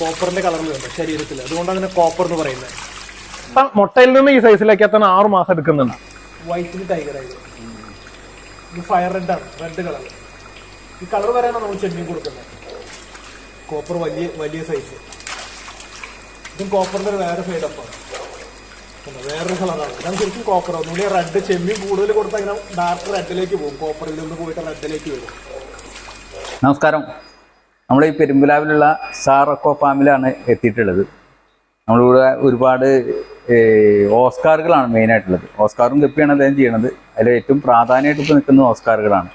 കോപ്പറിന്റെ കളറിലുണ്ട് ശരീരത്തിൽ. അതുകൊണ്ടാണ് അതിനെ കോപ്പർ എന്ന് പറയുന്നത്. അപ്പം മുട്ടയിൽ നിന്ന് ഈ സൈസിലേക്ക് എത്താൻ ആറ് മാസം എടുക്കുന്നുണ്ട്. വൈറ്റിന് ടൈഗർ ആയിരുന്നു ഇത് ഫയർ ആണ്. റെഡ് കളർ ഈ കളർ വരാനാണ് നമ്മൾ ചെമ്മീൻ കൊടുക്കുന്നത്. കോപ്പർ വലിയ വലിയ സൈസ് ഇതും കോപ്പറിന്റെ വേറെ സൈഡ് അപ്പാണ്? വേറൊരു കളറാണ്. ഇതാണ് ശരിക്കും കോപ്പർ. ഒന്നുകൂടി റെഡ് ചെമ്മീൻ കൂടുതൽ കൊടുത്താൽ ഇങ്ങനെ ഡാർക്ക് റെഡിലേക്ക് പോകും. കോപ്പറിൽ നിന്ന് പോയിട്ട് റെഡിലേക്ക് വരും. നമസ്കാരം. നമ്മൾ ഈ പെരുമ്പലാവിലുള്ള സാറക്കോ ഫാമിലാണ് എത്തിയിട്ടുള്ളത്. നമ്മളിവിടെ ഒരുപാട് ഓസ്കാറുകളാണ് മെയിനായിട്ടുള്ളത്. ഓസ്കാറും ഗപ്പിയാണ് അദ്ദേഹം ചെയ്യണത്. അതിൽ ഏറ്റവും പ്രാധാന്യമായിട്ട് ഇപ്പോൾ നിൽക്കുന്നത് ഓസ്കാറുകളാണ്.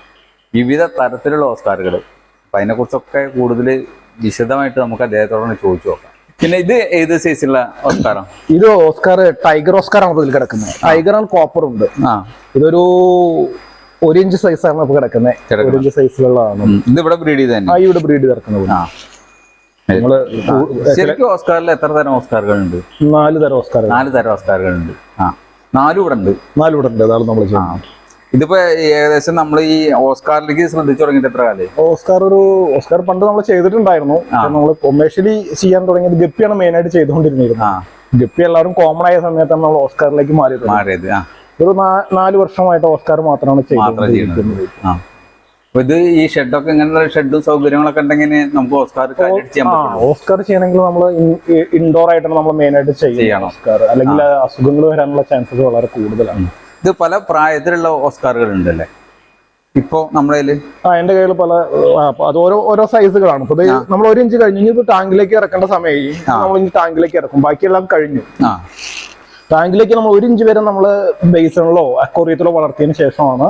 വിവിധ തരത്തിലുള്ള ഓസ്കാറുകൾ അപ്പം അതിനെക്കുറിച്ചൊക്കെ കൂടുതൽ വിശദമായിട്ട് നമുക്ക് അദ്ദേഹത്തോടൊന്ന് ചോദിച്ചു നോക്കാം. പിന്നെ ഇത് ഏത് സൈസുള്ള ഓസ്കാറാണ് ഇത് ഓസ്കാർ ടൈഗർ ഓസ്കാറാണ് ഇതിൽ കിടക്കുന്നത്. ടൈഗർ ആണ് കോപ്പർ ഉണ്ട്. ആ. ഇതൊരു ഒരു ഇഞ്ച് സൈസാണ് നമുക്ക് കിടക്കുന്നത്. ഒരു ഇഞ്ച് സൈസിലുള്ളതാണ് ഇവിടെ ബ്രീഡ് ചെയ്ത് ആ ഇവിടെ ബ്രീഡ് കിടക്കുന്നത് നമ്മൾ ശരിക്കും ഓസ്കാറിൽ എത്ര തരം ഓസ്കാറുകളുണ്ട്? നാല് തരം ഓസ്കാറുകൾ. നാല് തരം ഓസ്കാറുകളുണ്ട്. ആ. നാലും ഇവിടെ ഉണ്ട്. നാല് ഇവിടെ ഉണ്ട്. അതാണ് നമ്മൾ ഇതിപ്പോ ഏകദേശം നമ്മൾ ഈ ഓസ്കാറിലേക്ക് ശ്രദ്ധിച്ചു തുടങ്ങിയിട്ട് എത്ര കാലേ ഓസ്കാർ ഒരു ഓസ്കാർ പണ്ട് നമ്മൾ ചെയ്തിട്ടുണ്ടായിരുന്നു. നമ്മൾ കൊമേഴ്ഷ്യലി ചെയ്യാൻ തുടങ്ങിയത് ഗപ്പിയാണ് മെയിൻ ആയിട്ട് ചെയ്തുകൊണ്ടിരുന്നത്. ഗപ്പി എല്ലാവരും കോമൺ ആയ സമയത്താണ് നമ്മൾ ഓസ്കാറിലേക്ക് മാറിയത്. മാറിയത് ഒരു നാല് വർഷമായിട്ട് ഓസ്കാർ മാത്രമാണ് അപ്പൊ ഇത് ഈ ഷെഡൊക്കെ ഇങ്ങനെയുള്ള ഷെഡും സൗകര്യങ്ങളൊക്കെ ഉണ്ടെങ്കിൽ നമുക്ക് ഓസ്കാർ ഓസ്കാർ ചെയ്യണമെങ്കിൽ നമ്മൾ ഇൻഡോർ ആയിട്ടാണ് നമ്മൾ മെയിൻ ആയിട്ട് ചെയ്യണം. ഓസ്കാർ. അല്ലെങ്കിൽ അസുഖങ്ങൾ വരാനുള്ള ചാൻസസ് വളരെ കൂടുതലാണ്. ഇത് പല പ്രായത്തിലുള്ള ഓസ്കാറുകൾ ഉണ്ടല്ലേ ഇപ്പോ നമ്മുടെ കയ്യിൽ ആ എന്റെ കയ്യിൽ പല അത് ഓരോ ഓരോ സൈസുകളാണ് ഇപ്പൊ നമ്മൾ ഒരു ഇഞ്ച് കഴിഞ്ഞു ഇനി ടാങ്കിലേക്ക് ഇറക്കേണ്ട സമയം നമ്മൾ ഇനി ടാങ്കിലേക്ക് ഇറക്കും. ബാക്കിയെല്ലാം കഴിഞ്ഞു. ടാങ്കിലേക്ക് നമ്മൾ ഒരു ഇഞ്ച് വരെ നമ്മൾ ബേസണിലോ അക്കോറിയത്തിലോ വളർത്തിയതിന് ശേഷമാണ്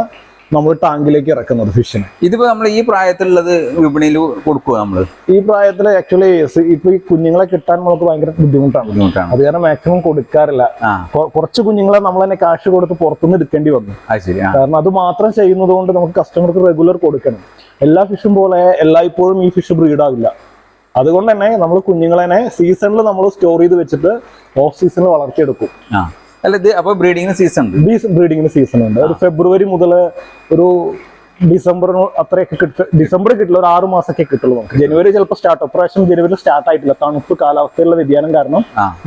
നമ്മൾ ടാങ്കിലേക്ക് ഇറക്കുന്നത് ഫിഷിനെ. ഇതിപ്പോ നമ്മൾ ഈ പ്രായത്തിലുള്ളത് വിപണിയിൽ കൊടുക്കുക നമ്മൾ? ഈ പ്രായത്തിൽ ആക്ച്വലി ഇപ്പൊ ഈ കുഞ്ഞുങ്ങളെ കിട്ടാൻ നമുക്ക് ഭയങ്കര ബുദ്ധിമുട്ടാണ്. ബുദ്ധിമുട്ടാണ്. അത് കാരണം മാക്സിമം കൊടുക്കാറില്ല. കുറച്ച് കുഞ്ഞുങ്ങളെ നമ്മൾ തന്നെ കാശ് കൊടുത്ത് പുറത്തുനിന്ന് എടുക്കേണ്ടി വന്നു. കാരണം അത് മാത്രം ചെയ്യുന്നത് കൊണ്ട് നമുക്ക് കസ്റ്റമർക്ക് റെഗുലർ കൊടുക്കണം. എല്ലാ ഫിഷും പോലെ എല്ലായ്പ്പോഴും ഈ ഫിഷ് ബ്രീഡാവില്ല അതുകൊണ്ട് തന്നെ നമ്മൾ കുഞ്ഞുങ്ങളെ സീസണിൽ നമ്മൾ സ്റ്റോർ ചെയ്ത് വെച്ചിട്ട് ഓഫ് സീസണിൽ വളർത്തിയെടുക്കും. അല്ല ഇത് അപ്പൊ ബ്രീഡിംഗിന് സീസൺ ഉണ്ട്. ബീസ് ബ്രീഡിങ്ങിന് സീസൺ ഉണ്ട്. ഒരു ഫെബ്രുവരി മുതൽ ഒരു ഡിസംബർ അത്രയൊക്കെ കിട്ടും ഡിസംബർ കിട്ടില്ല ഒരു ആറു മാസമൊക്കെ കിട്ടുള്ളൂ നമുക്ക്. ജനുവരി ചിലപ്പോൾ സ്റ്റാർട്ട് ഇപ്രാവശ്യം ജനുവരി സ്റ്റാർട്ട് ആയിട്ടില്ല. തണുപ്പ് കാലാവസ്ഥയിലുള്ള വ്യതിയാനം കാരണം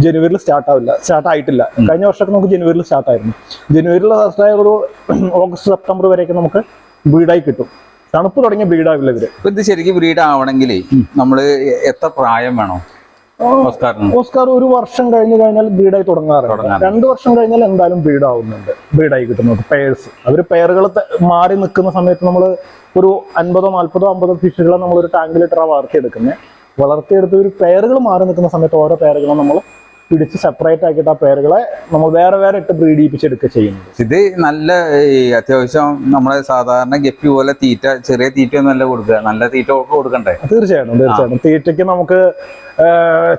ജനുവരിയിൽ സ്റ്റാർട്ട് ആവില്ല. സ്റ്റാർട്ട് ആയിട്ടില്ല. കഴിഞ്ഞ വർഷമൊക്കെ നമുക്ക് ജനുവരിയിൽ സ്റ്റാർട്ട് ആയിരുന്നു. ജനുവരിയിൽ സ്റ്റാർട്ട് ഒരു ഓഗസ്റ്റ് സെപ്റ്റംബർ വരെയൊക്കെ നമുക്ക് ബ്രീഡായി കിട്ടും. തണുപ്പ് തുടങ്ങിയ ബ്രീഡാവില്ല ഇവർ. ഇത് ശരിക്കും ബ്രീഡ് ആവണമെങ്കിൽ നമ്മൾ എത്ര പ്രായം വേണം? ഓസ്കാർ ഒരു വർഷം കഴിഞ്ഞ് കഴിഞ്ഞാൽ ബ്രീഡായി തുടങ്ങാറുണ്ട്. രണ്ടു വർഷം കഴിഞ്ഞാൽ എന്തായാലും ബ്രീഡ് ആവുന്നുണ്ട്. ബ്രീഡായി കിട്ടുന്നത് പെയർസ് അവർ പെയറുകൾ മാറി നിൽക്കുന്ന സമയത്ത് നമ്മൾ ഒരു അൻപതോ നാൽപ്പതോ അമ്പതോ ഫിഷുകളെ നമ്മൾ ഒരു ടാങ്കിലിട്ടാണ് വളർത്തിയെടുക്കുന്നത് വളർത്തിയെടുത്ത് ഒരു പെയറുകൾ മാറി നിൽക്കുന്ന സമയത്ത് ഓരോ പെയറുകളും നമ്മൾ പിടിച്ച് സെപ്പറേറ്റ് ആക്കിയിട്ട് ആ പേരുകളെ നമ്മൾ വേറെ വേറെ ഇട്ട് ബ്രീഡ് ചെയ്യിപ്പിച്ചെടുക്കുക ചെയ്യുന്നത്. ഇത് നല്ല ഈ അത്യാവശ്യം നമ്മളെ സാധാരണ ഗപ്പി പോലെ തീറ്റ ചെറിയ തീറ്റ ഒന്നല്ല കൊടുക്കുക. നല്ല തീറ്റ കൊടുക്കണ്ടേ? തീർച്ചയായിട്ടും തീർച്ചയായിട്ടും. തീറ്റയ്ക്ക് നമുക്ക്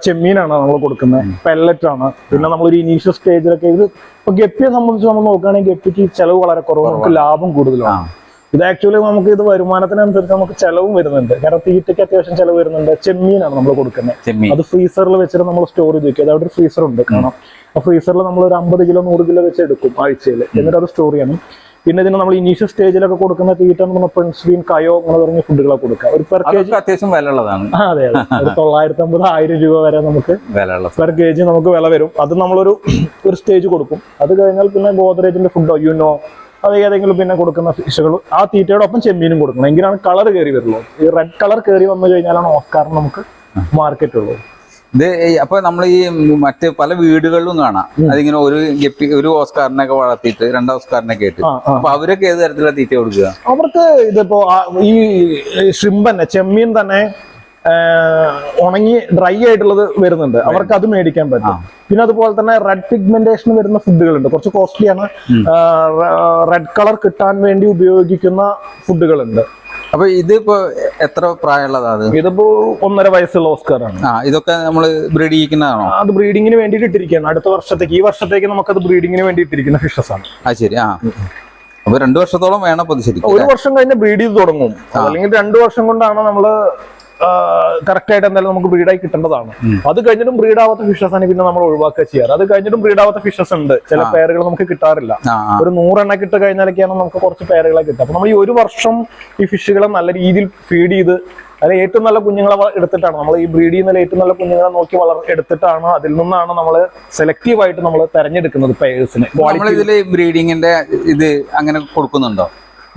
ചെമ്മീനാണ് നമ്മൾ കൊടുക്കുന്നത്. പെല്ലറ്റ് ആണ്. പിന്നെ നമ്മളൊരു ഇനീഷ്യൽ സ്റ്റേജിലൊക്കെ ഇത് ഇപ്പൊ ഗപ്പിയെ സംബന്ധിച്ച് നമ്മൾ നോക്കുകയാണെങ്കിൽ ഗപ്പിക്ക് ചെലവ് വളരെ കുറവ് നമുക്ക് ലാഭം കൂടുതലാണ് ഇത് ആക്ച്വലി നമുക്ക് ഇത് വരുമാനത്തിനനുസരിച്ച് നമുക്ക് ചെലവും വരുന്നുണ്ട്. കാരണം തീറ്റയ്ക്ക് അത്യാവശ്യം ചെലവ് വരുന്നുണ്ട്. ചെമ്മീനാണ് നമ്മൾ കൊടുക്കുന്നത് അത് ഫ്രീസറിൽ വെച്ചിട്ട് നമ്മൾ സ്റ്റോർ ചെയ്ത് വെക്കും. അതവിടെ ഒരു ഫ്രീസർ ഉണ്ട് കാരണം ആ ഫ്രീസറിൽ നമ്മൾ ഒരു അമ്പത് കിലോ നൂറ് കിലോ വെച്ച് എടുക്കും ആഴ്ചയിൽ എന്നിട്ട് അത് സ്റ്റോർ ചെയ്യണം. പിന്നെ ഇതിന് നമ്മൾ ഇനീഷ്യൽ സ്റ്റേജിലൊക്കെ കൊടുക്കുന്ന തീറ്റ നമ്മൾ പ്രിൻസ്ബീൻ കയോ അങ്ങനെ തുടങ്ങിയ ഫുഡുകളെ കൊടുക്കുക. ഒരു പെർ കെ ജി അത്യാവശ്യം വില ഉള്ളതാണ് അതെ അതെ. ഒരു തൊള്ളായിരത്തി അമ്പത് ആയിരം രൂപ വരെ നമുക്ക് പെർ കെ ജി നമുക്ക് വില വരും. അത് നമ്മളൊരു ഒരു സ്റ്റേജ് കൊടുക്കും. അത് കഴിഞ്ഞാൽ പിന്നെ ഗോദ്രേജിന്റെ ഫുഡോ യുനോ അത് ഏതെങ്കിലും പിന്നെ കൊടുക്കുന്ന ഫിഷുകൾ ആ തീറ്റയോടൊപ്പം ചെമ്മീനും കൊടുക്കണം. എങ്കിലാണ് കളർ കയറി വരുള്ളൂ. ഈ റെഡ് കളർ കയറി വന്നു കഴിഞ്ഞാലാണ് ഓസ്കാറിന് നമുക്ക് മാർക്കറ്റ് ഉള്ളത് ഇത് അപ്പൊ നമ്മൾ ഈ മറ്റ് പല വീടുകളിലും കാണാം. അതിങ്ങനെ ഒരു ഗപ്പി ഒരു ഓസ്കാറിനൊക്കെ വളർത്തിയിട്ട് രണ്ട് ഓസ്കാറിനൊക്കെ ആയിട്ട്. അപ്പൊ അവരൊക്കെ ഏത് തരത്തിലുള്ള തീറ്റ കൊടുക്കുക? അവർക്ക് ഇതിപ്പോ ഈ ഷ്രിമ്പ് തന്നെ ചെമ്മീൻ തന്നെ ഉണങ്ങി ഡ്രൈ ആയിട്ടുള്ളത് വരുന്നുണ്ട്. അവർക്ക് അത് മേടിക്കാൻ പറ്റും. പിന്നെ അതുപോലെ തന്നെ റെഡ് പിഗ്മെന്റേഷൻ വരുന്ന ഫുഡുകളുണ്ട്. കുറച്ച് കോസ്റ്റ്ലിയാണ്. റെഡ് കളർ കിട്ടാൻ വേണ്ടി ഉപയോഗിക്കുന്ന ഫുഡുകളുണ്ട്. അപ്പൊ ഇതിപ്പോ എത്ര പ്രായമുള്ളതാ അത്? ഇതിപ്പോ ഒന്നര വയസ്സുള്ള ഓസ്കർ ആണ് ആ ഇതൊക്കെ നമ്മൾ ബ്രീഡ് ചെയ്യിക്കുന്നതാണോ അത് ബ്രീഡിങ്ങിന് വേണ്ടിയിട്ട് ഇട്ടിരിക്കുകയാണ്. അടുത്ത വർഷത്തേക്ക് ഈ വർഷത്തേക്ക് അത് ബ്രീഡിങ്ങിന് വേണ്ടി ഇട്ടിരിക്കുന്ന ഫിഷസ് ആണ്. ആ ശരി ആ. അപ്പൊ രണ്ടു വർഷത്തോളം വേണം ഒരു വർഷം കഴിഞ്ഞ് ബ്രീഡ് ചെയ്ത് തുടങ്ങും. അല്ലെങ്കിൽ രണ്ടു വർഷം കൊണ്ടാണ് നമ്മൾ കറക്റ്റ് ആയിട്ട് എന്തായാലും നമുക്ക് ബ്രീഡായി കിട്ടേണ്ടതാണ്. അത് കഴിഞ്ഞിട്ടും ബ്രീഡാവാത്ത ഫിഷസ് ആണ് പിന്നെ നമ്മൾ ഒഴിവാക്കുക ചെയ്യാറ്. അത് കഴിഞ്ഞിട്ടും ബ്രീഡാവാത്ത ഫിഷസ് ഉണ്ട്. ചില പേരുകൾ നമുക്ക് കിട്ടാറില്ല. ഒരു നൂറെണ്ണ കിട്ട കഴിഞ്ഞാലൊക്കെയാണ് നമുക്ക് കുറച്ച് പേരുകളെ കിട്ടുക. അപ്പൊ നമ്മൾ ഈ ഒരു വർഷം ഈ ഫിഷുകളെ നല്ല രീതിയിൽ ഫീഡ് ചെയ്ത് അതിൽ ഏറ്റവും നല്ല കുഞ്ഞുങ്ങളെ എടുത്തിട്ടാണ് നമ്മൾ ഈ ബ്രീഡ് ചെയ്യുന്ന ഏറ്റവും നല്ല കുഞ്ഞുങ്ങളെ നോക്കി വളർ എടുത്തിട്ടാണ് അതിൽ നിന്നാണ് നമ്മൾ സെലക്റ്റീവ് ആയിട്ട് നമ്മൾ തെരഞ്ഞെടുക്കുന്നത് പേഴ്സിന് ബ്രീഡിങ്ങിന്റെ ഇത് അങ്ങനെ കൊടുക്കുന്നുണ്ടോ?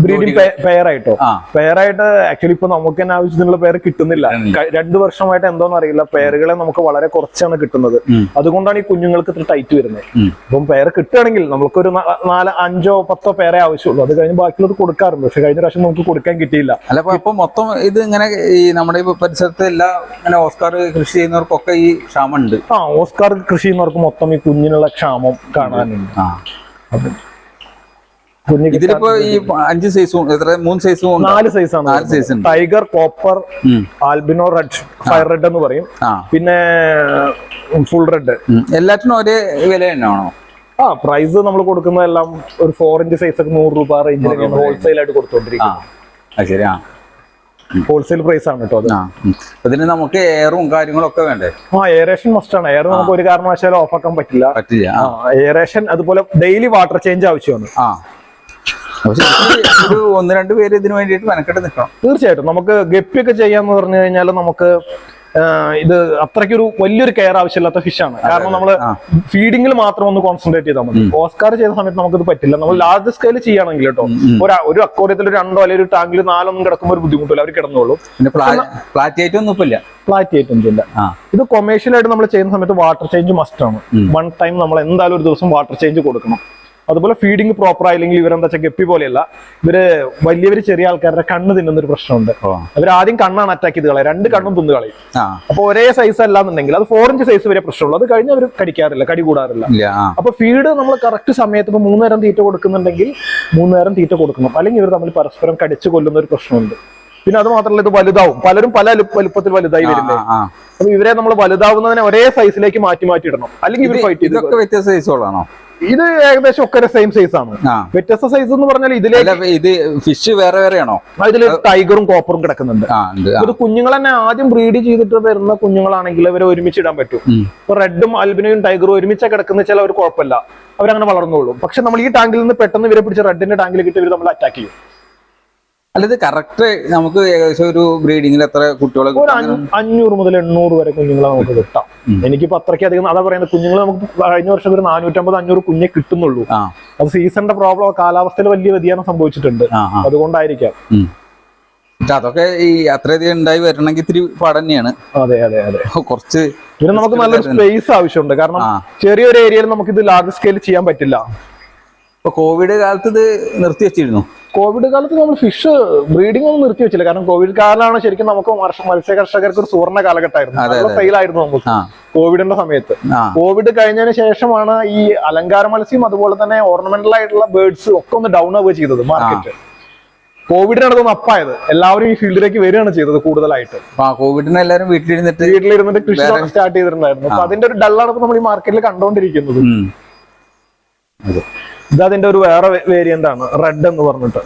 ബ്രീഡിംഗ് പെയർ ആയിട്ടോ പെയർ ആയിട്ട് ആക്ച്വലി ഇപ്പൊ നമുക്ക് തന്നെ ആവശ്യത്തിനുള്ള പേര് കിട്ടുന്നില്ല. രണ്ടു വർഷമായിട്ട് എന്തോന്ന് അറിയില്ല. പേരുകളെ നമുക്ക് വളരെ കുറച്ചാണ് കിട്ടുന്നത്. അതുകൊണ്ടാണ് ഈ കുഞ്ഞുങ്ങൾക്ക് ഇത്ര ടൈറ്റ് വരുന്നത്. അപ്പം പേര് കിട്ടുകയാണെങ്കിൽ നമുക്കൊരു ഒരു നാല് അഞ്ചോ പത്തോ പേരെ ആവശ്യമുള്ളൂ. അത് കഴിഞ്ഞ് ബാക്കിയുള്ളത് കൊടുക്കാറുണ്ട്. പക്ഷെ കഴിഞ്ഞ പ്രാവശ്യം നമുക്ക് കൊടുക്കാൻ കിട്ടിയില്ല. അല്ല ഇപ്പൊ മൊത്തം ഇത് ഇങ്ങനെ ഈ നമ്മുടെ പരിസരത്ത് എല്ലാ ഇങ്ങനെ ഓസ്കാർ കൃഷി ചെയ്യുന്നവർക്കൊക്കെ ഈ ക്ഷാമം ഉണ്ട് ആ ഓസ്കാർ കൃഷി ചെയ്യുന്നവർക്ക് മൊത്തം ഈ കുഞ്ഞിനുള്ള ക്ഷാമം കാണാനുണ്ട്. ആ. ഇതിലിപ്പോ ഈ അഞ്ച് സൈസും എത്ര? മൂന്ന് സൈസും നാല് സൈസാണ് നാല് size tiger copper albino red fire red എന്ന് പറയും. പിന്നെ ഫുൾ റെഡ്. എല്ലാത്തിനും ഒരേ വില തന്നെയാണോ? ആ പ്രൈസ് നമ്മൾ കൊടുക്കുന്നതെല്ലാം ഒരു ഫോർ ഇഞ്ച് സൈസ് ഒക്കെ നൂറ് രൂപ റേഞ്ചിൽ ഹോൾസെയിൽ ആയിട്ട് കൊടുത്തോണ്ടിരിക്കും ശരി ആ. ഹോൾസെയിൽ പ്രൈസ് ആണ് കേട്ടോ അതിന് നമുക്ക് എയറും കാര്യങ്ങളും ഒക്കെ വേണ്ടേ? ആ എയറേഷൻ മസ്റ്റ് ആണ്. എയർ നമുക്ക് ഒരു കാരണവശാലും ഓഫ് ആക്കാൻ പറ്റില്ല. പറ്റില്ല എയറേഷൻ അതുപോലെ ഡെയിലി വാട്ടർ ചേഞ്ച് ആവശ്യമാണ്. ഒരു ഒന്ന് രണ്ട് പേര് ഇതിനു വേണ്ടിയിട്ട് മെനക്കെട്ട് നിൽക്കണം തീർച്ചയായിട്ടും. നമുക്ക് ഗപ്പിയൊക്കെ ചെയ്യാന്ന് പറഞ്ഞു കഴിഞ്ഞാൽ നമുക്ക് ഇത് അത്രയ്ക്കൊരു വലിയൊരു കെയർ ആവശ്യമില്ലാത്ത ഫിഷാണ് കാരണം നമ്മൾ. ഫീഡിങ്ങിൽ മാത്രം ഒന്ന് കോൺസെൻട്രേറ്റ് ചെയ്താൽ മതി. ഓസ്കാർ ചെയ്ത സമയത്ത് നമുക്കിത് പറ്റില്ല. നമ്മൾ ലാർജ് സ്കെയിൽ ചെയ്യുകയാണെങ്കിൽ കേട്ടോ ഒരു ഒരു അക്കോറിയത്തിൽ രണ്ടോ അല്ലെങ്കിൽ ഒരു ടാങ്കിൽ നാലൊന്നും കിടക്കുമ്പോൾ ഒരു ബുദ്ധിമുട്ടില്ല. അവർ കിടന്നോളും. പിന്നെ പ്ലാറ്റേറ്റ് ഒന്നും ഇല്ല. ഫ്ലാറ്റ് ആയിട്ടൊന്നും ഇല്ല. ഇത് കൊമേഴ്ഷ്യൽ ആയിട്ട് നമ്മൾ ചെയ്യുന്ന സമയത്ത് വാട്ടർ ചേഞ്ച് മസ്റ്റ് ആണ്. വൺ ടൈം നമ്മൾ എന്തായാലും ഒരു ദിവസം വാട്ടർ ചേഞ്ച് കൊടുക്കണം. അതുപോലെ ഫീഡിങ് പ്രോപ്പർ ആയില്ലെങ്കിൽ ഇവരെന്താ വെച്ചാൽ ഗപ്പി പോലെയല്ല. ഇവർ വലിയവര് ചെറിയ ആൾക്കാരുടെ കണ്ണ് തിന്നുന്ന ഒരു പ്രശ്നമുണ്ട് അവർ ആദ്യം കണ്ണാണ് അറ്റാക്ക് ചെയ്ത് കളയും രണ്ട് കണ്ണും തിന്നു കളയും. അപ്പൊ ഒരേ സൈസ് അല്ലാന്നുണ്ടെങ്കിൽ അത് ഫോർ ഇഞ്ച് സൈസ് വരെ പ്രശ്നമുള്ളൂ. അത് കഴിഞ്ഞ് അവർ കടിക്കാറില്ല കടി കൂടാറില്ല. അപ്പൊ ഫീഡ് നമ്മൾ കറക്റ്റ് സമയത്ത് ഇപ്പൊ മൂന്ന് നേരം തീറ്റ കൊടുക്കുന്നുണ്ടെങ്കിൽ മൂന്ന് നേരം തീറ്റ കൊടുക്കണം. അല്ലെങ്കിൽ ഇവർ തമ്മിൽ പരസ്പരം കടിച്ചു കൊല്ലുന്ന ഒരു പ്രശ്നമുണ്ട്. പിന്നെ അത് മാത്രമല്ല ഇത് വലുതാവും. പലരും പല വലുപ്പത്തിൽ വലുതായി വരുന്നത്. അപ്പൊ ഇവരെ നമ്മൾ വലുതാവുന്നതിനെ ഒരേ സൈസിലേക്ക് മാറ്റി മാറ്റി ഇടണം. അല്ലെങ്കിൽ ഇവർ ഫൈറ്റ് ചെയ്ത് വ്യത്യസ്ത സൈസുകളാണോ ഇത് ഏകദേശം ഒക്കെ സെയിം സൈസ് ആണ്. വ്യത്യസ്ത സൈസ് എന്ന് പറഞ്ഞാൽ ഇതിലെ ഇത് ഫിഷ് വേറെ വേറെയാണോ? ഇതിൽ ടൈഗറും കോപ്പറും കിടക്കുന്നുണ്ട്. ഇത് കുഞ്ഞുങ്ങൾ തന്നെ ആദ്യം ബ്രീഡ് ചെയ്തിട്ട് വരുന്ന കുഞ്ഞുങ്ങളാണെങ്കിൽ ഇവരെ ഒരുമിച്ച് ഇടാൻ പറ്റും. ഇപ്പൊ റെഡും അൽബിനയും ടൈഗറും ഒരുമിച്ച് കിടക്കുന്ന ചില ഒരു കുഴപ്പമില്ല. അവരങ്ങനെ വളർന്നോളും. പക്ഷെ നമ്മൾ ഈ ടാങ്കിൽ നിന്ന് പെട്ടെന്ന് ഇവരെ പിടിച്ച് റെഡിന്റെ ടാങ്കിൽ കിട്ടി ഇവർ നമ്മൾ അറ്റാക്ക് ചെയ്യും. അല്ല ഇത് കറക്റ്റ് നമുക്ക് ഏകദേശം ഒരു ബ്രീഡിങ്ങിൽ എത്ര കുട്ടികളെ? അഞ്ഞൂറ് മുതൽ എണ്ണൂറ് വരെ കുഞ്ഞുങ്ങളെ നമുക്ക് കിട്ടാം. എനിക്കിപ്പോ അത്രയ്ക്ക് അധികം അതാ പറയുന്നത് കുഞ്ഞുങ്ങൾ നമുക്ക് കഴിഞ്ഞ വർഷം ഒരു നാനൂറ്റമ്പത് അഞ്ഞൂറ് കുഞ്ഞെ കിട്ടുന്നുള്ളൂ. അത് സീസണിന്റെ പ്രോബ്ലം കാലാവസ്ഥയിൽ വലിയ വ്യതിയാനം സംഭവിച്ചിട്ടുണ്ട്. അതുകൊണ്ടായിരിക്കാം. അതൊക്കെ ഈ അത്രയധികം ഉണ്ടായി വരണമെങ്കിൽ ഇത്തിരി പാട് തന്നെയാണ്. അതെ അതെ അതെ. കുറച്ച് പിന്നെ നമുക്ക് നല്ലൊരു സ്പേസ് ആവശ്യമുണ്ട്. കാരണം ചെറിയൊരു ഏരിയയിൽ നമുക്ക് ഇത് ലാർജ് സ്കെയിൽ ചെയ്യാൻ പറ്റില്ല. ഇപ്പൊ കോവിഡ് കാലത്ത് ഇത് നിർത്തി വെച്ചിരുന്നു. കോവിഡ് കാലത്ത് നമ്മൾ ഫിഷ് ബ്രീഡിംഗ് ഒന്നും നിർത്തി വെച്ചില്ല. കാരണം കോവിഡ് കാലമാണ് ശരിക്കും നമുക്ക് മത്സ്യ കർഷകർക്ക് ഒരു സുവർണ കാലഘട്ടമായിരുന്നു സെയിലായിരുന്നു നമുക്ക് കോവിഡിന്റെ സമയത്ത്. കോവിഡ് കഴിഞ്ഞതിന് ശേഷമാണ് ഈ അലങ്കാര മത്സ്യം അതുപോലെ തന്നെ ഓർണമെന്റൽ ആയിട്ടുള്ള ബേർഡ്സ് ഒക്കെ ഒന്ന് ഡൗൺ ആവുക ചെയ്തത് മാർക്കറ്റ് കോവിഡിനാണ് തോന്നുന്നു അപ്പായത്. എല്ലാവരും ഈ ഫീൽഡിലേക്ക് വരികയാണ് ചെയ്തത് കൂടുതലായിട്ട്. കോവിഡിന് എല്ലാവരും വീട്ടിലിരുന്നിട്ട് വീട്ടിലിരുന്നിട്ട് കൃഷി സ്റ്റാർട്ട് ചെയ്തിട്ടുണ്ടായിരുന്നു. അപ്പൊ അതിന്റെ ഒരു ഡള്ളാണ് നമ്മൾ ഈ മാർക്കറ്റിൽ കണ്ടുകൊണ്ടിരിക്കുന്നത് അതെ. ഇത് അതിന്റെ ഒരു വേറെ വേരിയന്റ് ആണ്. റെഡ് എന്ന് പറഞ്ഞിട്ട്.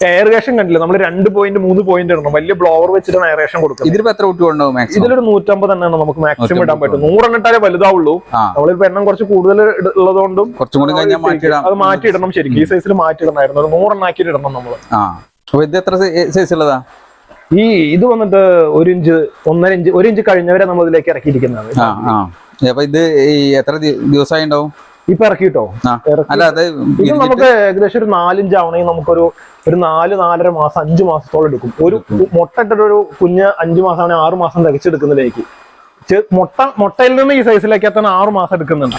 എയർഗേഷൻ എയറേഷൻ കണ്ടില്ല? നമ്മൾ രണ്ട് പോയിന്റ് മൂന്ന് പോയിന്റ് ഇടണം. വലിയ ബ്ലോവർ വെച്ചിട്ടാണ് എയറേഷൻ കൊടുക്കുന്നത്. ഇതിലിപ്പോ എത്ര കുട്ടികളുണ്ടാവും ഇതിലൊരു നൂറ്റമ്പത് തന്നെയാണ് നമുക്ക് മാക്സിമം ഇടാൻ പറ്റും. നൂറെണ്ണം ഇട്ടാലേ വലുതാവുള്ളൂ. നമ്മളിപ്പോ എണ്ണം കുറച്ച് കൂടുതൽ ഉള്ളതുകൊണ്ടും കുറച്ചും കൂടി അത് മാറ്റി അത് മാറ്റിയിടണം ശരിക്കും. ഈ സൈസിൽ മാറ്റിയിടണമായിരുന്നു ഒരു നൂറെണ്ണം ആക്കിയിട്ട് ഇടണം നമ്മൾ ഇത് എത്ര സൈസ് ഉള്ളതാ? ഈ ഇത് വന്നിട്ട് ഒരു ഇഞ്ച് ഒന്നര ഇഞ്ച് ഒരു ഇഞ്ച് കഴിഞ്ഞവരെ നമ്മൾ ഇതിലേക്ക് ഇറക്കിയിരിക്കുന്നതാണ് അപ്പൊ ഇത് എത്ര ദിവസമായി ഉണ്ടാവും? ഇപ്പൊ ഇറക്കിട്ടോ? ഇറക്കി. അല്ല അത് ഇത് നമുക്ക് ഏകദേശം ഒരു നാലിഞ്ച് ആവണമെങ്കിൽ നമുക്കൊരു ഒരു നാല് നാലര മാസം അഞ്ചു മാസത്തോളം എടുക്കും. ഒരു മുട്ടയിട്ടൊരു കുഞ്ഞ് അഞ്ചു മാസമാണെങ്കിൽ ആറ് മാസം തികച്ചെടുക്കുന്നതിലേക്ക് മുട്ട മുട്ടയിൽ നിന്ന് ഈ സൈസിലേക്ക് എത്താൻ ആറു മാസം എടുക്കുന്നുണ്ട്.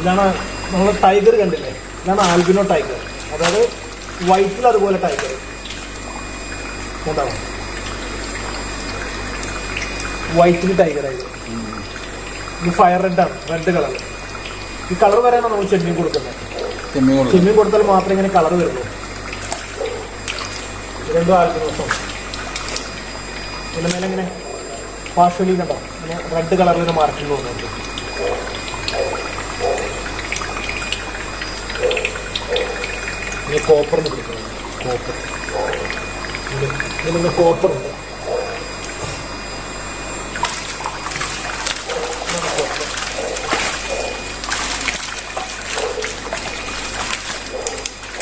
ഇതാണ് നമ്മൾ ടൈഗർ കണ്ടില്ലേ? ഇതാണ് ആൽബിനോ ടൈഗർ. അതായത് വൈറ്റിൽ അതുപോലെ ടൈപ്പ് ഉണ്ടാവും വൈറ്റിൽ ടൈഗർ ആയത് ഇത് ഫയർ റെഡ് ആണ് റെഡ് കളർ ഈ കളർ വരാനാണ് നമ്മൾ ചെമ്മീൻ കൊടുക്കുന്നത്. ചെമ്മീൻ കൊടുത്താൽ മാത്രമേ ഇങ്ങനെ കളർ വരുള്ളൂ. രണ്ടു രണ്ടും ദിവസം ഇതിന്റെ മേലെ ഇങ്ങനെ പാർഷ്യലി കണ്ടോ ഇങ്ങനെ റെഡ് കളറിൽ മാർക്കിംഗ് തോന്നുന്നുണ്ട് ഈ കോപ്പർ എന്ന് വിളിക്കുന്നത് കോപ്പർ ഇതിലൊന്ന് കോപ്പർ ഉണ്ട്.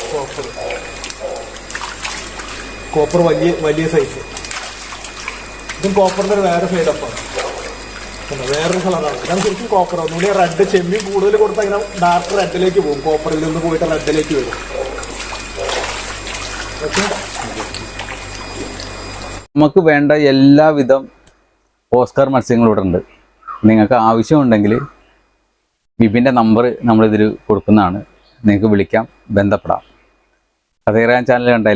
കോപ്പർ കോപ്പർ വലിയ വലിയ സൈസ് ഇതും കോപ്പറിന്റെ ഒരു വേറെ സൈഡ് അപ്പാണ് വേറൊരു കളറാണ് ഞാൻ ശരിക്കും കോപ്പർ ഒന്നുകൂടി റെഡ് ചെമ്മീൻ കൂടുതൽ കൊടുത്താൽ ഇങ്ങനെ ഡാർക്ക് റെഡിലേക്ക് പോകും. കോപ്പറിൽ നിന്ന് പോയിട്ട് റെഡിലേക്ക് വരും. നമുക്ക് വേണ്ട എല്ലാവിധം ഓസ്കാർ മത്സ്യങ്ങളും ഇവിടെ ഉണ്ട്. നിങ്ങൾക്ക് ആവശ്യമുണ്ടെങ്കിൽ ബിബിന്റെ നമ്പർ നമ്മളിതിൽ കൊടുക്കുന്നതാണ്. നിങ്ങൾക്ക് വിളിക്കാം ബന്ധപ്പെടാം. കഥേറാൻ ചാനൽ കണ്ട